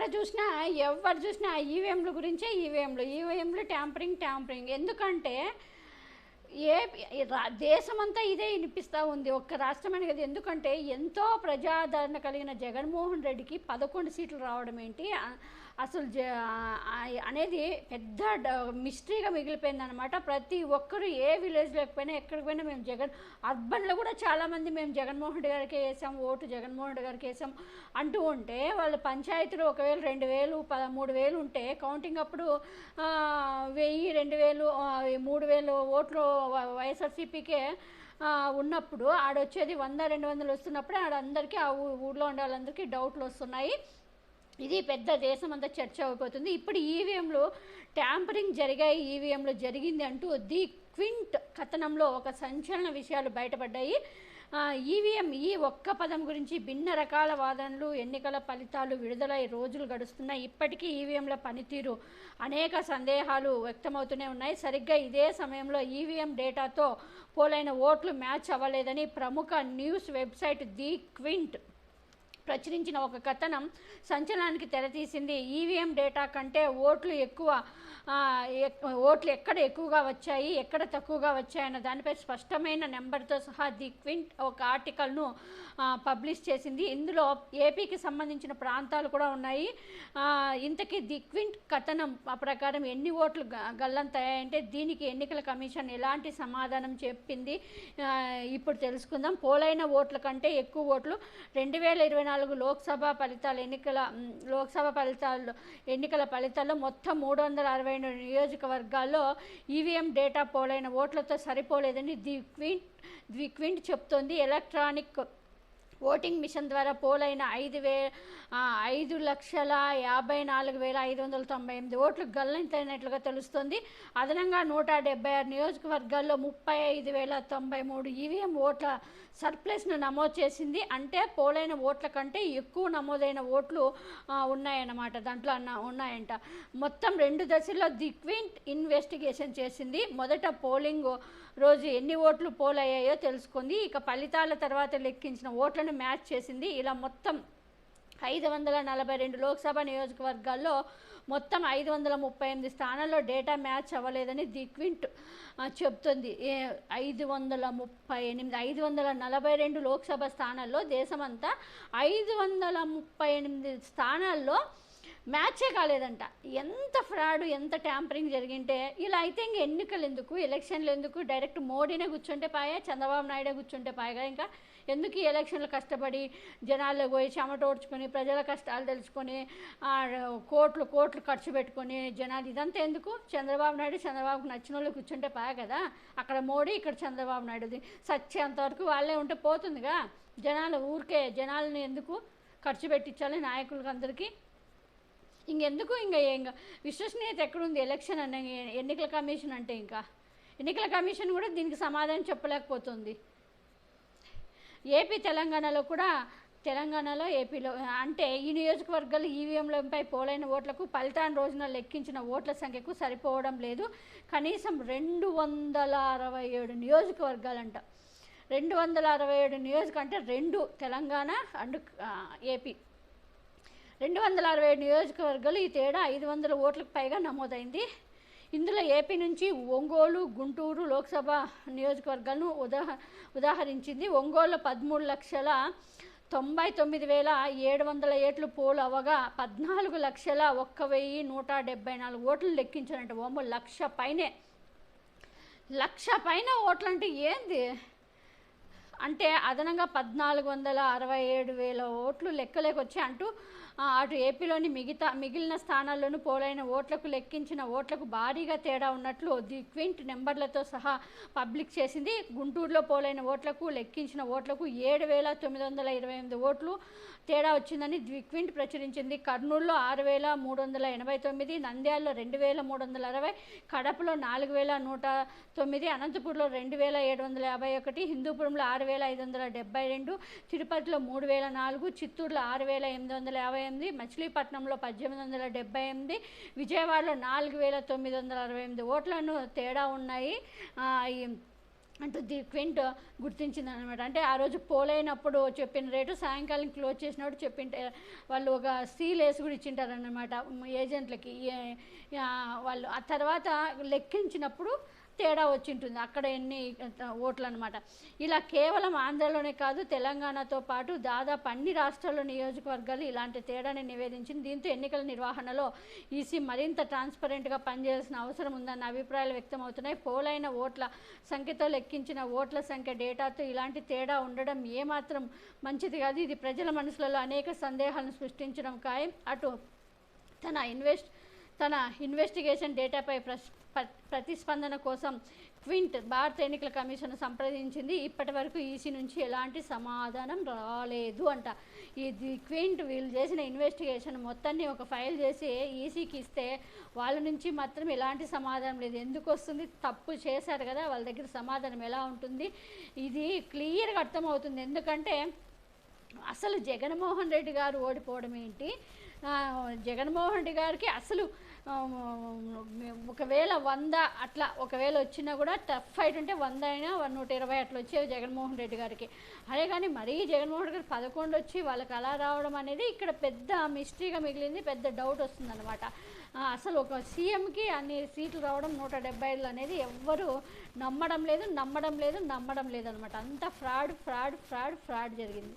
ఎక్కడ చూసినా ఎవరు చూసినా ఈవీఎంల గురించే ఈవీఎంలు ఈవీఎంలు ట్యాంపరింగ్ ట్యాంపరింగ్. ఎందుకంటే ఏ రా- దేశమంతా ఇదే వినిపిస్తూ ఉంది. ఒక్క రాష్ట్రం కదా. ఎందుకంటే ఎంతో ప్రజాదరణ కలిగిన జగన్మోహన్ రెడ్డికి పదకొండు సీట్లు రావడం ఏంటి? అసలు జ అనేది పెద్ద మిస్టరీగా మిగిలిపోయింది అనమాట ప్రతి ఒక్కరు ఏ విలేజ్ లేకపోయినా ఎక్కడికి పోయినా మేము జగన్ అర్బన్లో కూడా చాలామంది మేము జగన్మోహన్ రెడ్డి గారికి వేసాం ఓటు జగన్మోహన్ రెడ్డి గారికి వేసాం అంటూ ఉంటే వాళ్ళ పంచాయతీలు ఒకవేళ రెండు వేలు పదమూడు వేలు ఉంటే కౌంటింగ్ అప్పుడు వెయ్యి రెండు వేలు మూడు వేలు ఓట్లు వైఎస్ఆర్సీపీకే ఉన్నప్పుడు ఆడొచ్చేది వంద రెండు వందలు వస్తున్నప్పుడే ఆడందరికీ ఆ ఊళ్ళో ఉండే వాళ్ళందరికీ డౌట్లు వస్తున్నాయి. ఇది పెద్ద దేశం అంతా చర్చ అయిపోతుంది ఇప్పుడు ఈవీఎంలో ట్యాంపరింగ్ జరిగాయి ఈవీఎంలో జరిగింది అంటూ ది క్వింట్ కథనంలో ఒక సంచలన విషయాలు బయటపడ్డాయి. ఈవీఎం ఈ ఒక్క పదం గురించి భిన్న రకాల వాదనలు ఎన్నికల ఫలితాలు విడుదలై రోజులు గడుస్తున్నాయి. ఇప్పటికీ ఈవీఎంల పనితీరు అనేక సందేహాలు వ్యక్తమవుతూనే ఉన్నాయి. సరిగ్గా ఇదే సమయంలో ఈవీఎం డేటాతో పోలైన ఓట్లు మ్యాచ్ అవ్వలేదని ప్రముఖ న్యూస్ వెబ్సైట్ ది క్వింట్ ప్రచురించిన ఒక కథనం సంచలనానికి తెరతీసింది. ఈవీఎం డేటా కంటే ఓట్లు ఎక్కువ ఓట్లు ఎక్కడ ఎక్కువగా వచ్చాయి ఎక్కడ తక్కువగా వచ్చాయన్న దానిపై స్పష్టమైన నెంబర్తో సహా ది క్వింట్ ఒక ఆర్టికల్ను పబ్లిష్ చేసింది. ఇందులో ఏపీకి సంబంధించిన ప్రాంతాలు కూడా ఉన్నాయి. ఇంతకీ ది క్వింట్ కథనం ఆ ప్రకారం ఎన్ని ఓట్లు గ- గల్లంతయ్యాయంటే దీనికి ఎన్నికల కమిషన్ ఎలాంటి సమాధానం చెప్పింది ఇప్పుడు తెలుసుకుందాం. పోలైన ఓట్ల కంటే ఎక్కువ ఓట్లు రెండు వేల ఇరవై నాలుగు లోక్సభ ఫలితాలు ఎన్నికల లోక్సభ ఫలితాల్లో ఎన్నికల ఫలితాల్లో మొత్తం మూడు వందల అరవై రెండు నియోజకవర్గాల్లో ఈవీఎం డేటా పోలైన ఓట్లతో సరిపోలేదని ది క్వింట్ ది క్వింట్ చెప్తోంది. ఎలక్ట్రానిక్ ఓటింగ్ మిషన్ ద్వారా పోలైన ఐదు వే ఐదు లక్షల యాభై నాలుగు వేల ఐదు వందల తొంభై ఎనిమిది ఓట్లు గల్లంతైనట్లుగా తెలుస్తుంది. అదనంగా నూట డెబ్బై ఆరు నియోజకవర్గాల్లో ముప్పై ఐదు వేల తొంభై మూడు ఈవీఎం ఓట్ల సర్ప్లస్ను నమోదు చేసింది. అంటే పోలైన ఓట్ల కంటే ఎక్కువ నమోదైన ఓట్లు ఉన్నాయన్నమాట. దాంట్లో అన్న ఉన్నాయంట. మొత్తం రెండు దశల్లో ది క్వింట్ ఇన్వెస్టిగేషన్ చేసింది. మొదట పోలింగ్ రోజు ఎన్ని ఓట్లు పోల్ అయ్యాయో తెలుసుకుంది. ఇక ఫలితాల తర్వాత లెక్కించిన ఓట్లను మ్యాచ్ చేసింది. ఇలా మొత్తం ఐదు వందల నలభై రెండు లోక్సభ నియోజకవర్గాల్లో మొత్తం ఐదు వందల ముప్పై ఎనిమిది స్థానాల్లో డేటా మ్యాచ్ అవ్వలేదని ది క్వింట్ చెప్తుంది. ఐదు వందల ముప్పై ఎనిమిది ఐదు వందల నలభై రెండు లోక్సభ స్థానాల్లో దేశమంతా ఐదు వందల ముప్పై ఎనిమిది స్థానాల్లో మ్యాచే కాలేదంట. ఎంత ఫ్రాడ్ ఎంత ట్యాంపరింగ్ జరిగింటే ఇలా అయితే ఇంక ఎన్నికలు ఎందుకు ఎలక్షన్లు ఎందుకు డైరెక్ట్ మోడీనే కూర్చుంటే పాయా చంద్రబాబు నాయుడే కూర్చుంటే పాయగా ఇంకా. ఎందుకు ఈ ఎలక్షన్లు కష్టపడి జనాల్లో పోయి చెమటోడ్చుకొని ప్రజల కష్టాలు తెలుసుకొని కోట్లు కోట్లు ఖర్చు పెట్టుకొని జనాలు ఇదంతా ఎందుకు? చంద్రబాబు నాయుడు చంద్రబాబుకు నచ్చిన వాళ్ళు కూర్చుంటే పాయ కదా. అక్కడ మోడీ ఇక్కడ చంద్రబాబు నాయుడుది. సత్యంతవరకు వాళ్ళే ఉంటే పోతుందిగా. జనాలు ఊరికే జనాలని ఎందుకు ఖర్చు పెట్టించాలి నాయకులకి అందరికీ ఇంకెందుకు ఇంకా ఇంకా విశ్వసనీయత ఎక్కడుంది? ఎలక్షన్ అన్న ఎన్నికల కమిషన్ అంటే ఇంకా. ఎన్నికల కమిషన్ కూడా దీనికి సమాధానం చెప్పలేకపోతుంది. ఏపీ తెలంగాణలో కూడా తెలంగాణలో ఏపీలో అంటే ఈ నియోజకవర్గాలు ఈవీఎంలపై పోలైన ఓట్లకు ఫలితాన్ని రోజున లెక్కించిన ఓట్ల సంఖ్యకు సరిపోవడం లేదు. కనీసం రెండు వందల అరవై ఏడు నియోజకవర్గాలంట. రెండు వందల అరవై ఏడు నియోజక అంటే రెండు తెలంగాణ అండ్ ఏపీ. రెండు వందల అరవై నియోజకవర్గాలు ఈ తేడా ఐదు వందల ఓట్లకు పైగా నమోదైంది. ఇందులో ఏపీ నుంచి ఒంగోలు గుంటూరు లోక్సభ నియోజకవర్గాలను ఉదాహ ఉదాహరించింది. ఒంగోలు పదమూడు లక్షల తొంభై తొమ్మిది వేల ఏడు వందల ఏట్లు పోలు అవగా పద్నాలుగు లక్షల ఒక్క వెయ్యి నూట డెబ్బై నాలుగు ఓట్లు లెక్కించారంటే ఓమో లక్ష పైనే. లక్ష పైన ఓట్లంటే ఏంది? అంటే అదనంగా పద్నాలుగు వందల అరవై ఏడు వేల ఓట్లు లెక్కలేకొచ్చి అంటూ అటు ఏపీలోని మిగతా మిగిలిన స్థానాల్లోనూ పోలైన ఓట్లకు లెక్కించిన ఓట్లకు భారీగా తేడా ఉన్నట్లు ది క్వింట్ నెంబర్లతో సహా పబ్లిక్ చేసింది. గుంటూరులో పోలైన ఓట్లకు లెక్కించిన ఓట్లకు ఏడు వేల తొమ్మిది వందల ఇరవై ఎనిమిది ఓట్లు తేడా వచ్చిందని ద్వి క్వింట్ ప్రచురించింది. కర్నూలులో ఆరు వేల మూడు వందల ఎనభై తొమ్మిది నంద్యాలలో రెండు వేల మూడు వందల అరవై కడపలో నాలుగు వేల నూట తొమ్మిది అనంతపూర్లో రెండు వేల ఏడు వందల యాభై ఒకటి హిందూపురంలో ఆరు వేల ఐదు వందల డెబ్బై రెండు తిరుపతిలో మూడు వేల నాలుగు చిత్తూరులో ఆరు వేల ఎనిమిది వందల యాభై ఎనిమిది మచిలీపట్నంలో పద్దెనిమిది వందల డెబ్బై ఎనిమిది విజయవాడలో నాలుగు వేల తొమ్మిది వందల అరవై ఎనిమిది ఓట్లను తేడా ఉన్నాయి. ఈ అంటూ ది క్వింట్ గుర్తించింది అనమాట అంటే ఆ రోజు పోలైనప్పుడు చెప్పిన రేటు సాయంకాలం క్లోజ్ చేసినప్పుడు చెప్పింటే వాళ్ళు ఒక సీల్ వేసి కూడా ఇచ్చింటారనమాట ఏజెంట్లకి వాళ్ళు ఆ తర్వాత లెక్కించినప్పుడు తేడా వచ్చింటుంది. అక్కడ ఎన్ని ఓట్లు అనమాట ఇలా కేవలం ఆంధ్రలోనే కాదు తెలంగాణతో పాటు దాదాపు అన్ని రాష్ట్రాల్లో నియోజకవర్గాలు ఇలాంటి తేడాని నివేదించింది. దీంతో ఎన్నికల నిర్వహణలో ఈసీ మరింత ట్రాన్స్పరెంట్గా పనిచేయాల్సిన అవసరం ఉందన్న అభిప్రాయాలు వ్యక్తమవుతున్నాయి. పోలైన ఓట్ల సంఖ్యతో లెక్కించిన ఓట్ల సంఖ్య డేటాతో ఇలాంటి తేడా ఉండడం ఏమాత్రం మంచిది కాదు. ఇది ప్రజల మనసులలో అనేక సందేహాలను సృష్టించడం ఖాయం. అటు తన ఇన్వెస్ట్ తన ఇన్వెస్టిగేషన్ డేటాపై ప్రశ్న ప్రతిస్పందన కోసం క్వింట్ భారత ఎన్నికల కమిషన్ సంప్రదించింది. ఇప్పటి వరకు ఈసీ నుంచి ఎలాంటి సమాధానం రాలేదు అంట. ఇది క్వింట్ వీళ్ళు చేసిన ఇన్వెస్టిగేషన్ మొత్తాన్ని ఒక ఫైల్ చేసి ఈసీకి ఇస్తే వాళ్ళ నుంచి మాత్రం ఎలాంటి సమాధానం లేదు. ఎందుకు వస్తుంది? తప్పు చేశారు కదా వాళ్ళ దగ్గర సమాధానం ఎలా ఉంటుంది? ఇది క్లియర్గా అర్థమవుతుంది. ఎందుకంటే అసలు జగన్మోహన్ రెడ్డి గారు ఓడిపోవడం ఏంటి? జగన్మోహన్ రెడ్డి గారికి అసలు ఒకవేళ వంద అట్లా ఒకవేళ వచ్చినా కూడా టఫ్ ఫైట్ ఉంటే వంద అయినా వన్ నూట ఇరవై అట్లా వచ్చేవి జగన్మోహన్ రెడ్డి గారికి. అదే కానీ మరీ జగన్మోహన్ రెడ్డి గారు పదకొండు వచ్చి వాళ్ళకి అలా రావడం అనేది ఇక్కడ పెద్ద మిస్టరీగా మిగిలింది పెద్ద డౌట్ వస్తుందన్నమాట. అసలు ఒక సీఎంకి అన్ని సీట్లు రావడం నూట డెబ్బై ఐదులు అనేది ఎవ్వరు నమ్మడం లేదు నమ్మడం లేదు నమ్మడం లేదు అనమాట ఫ్రాడ్ ఫ్రాడ్ ఫ్రాడ్ ఫ్రాడ్ జరిగింది.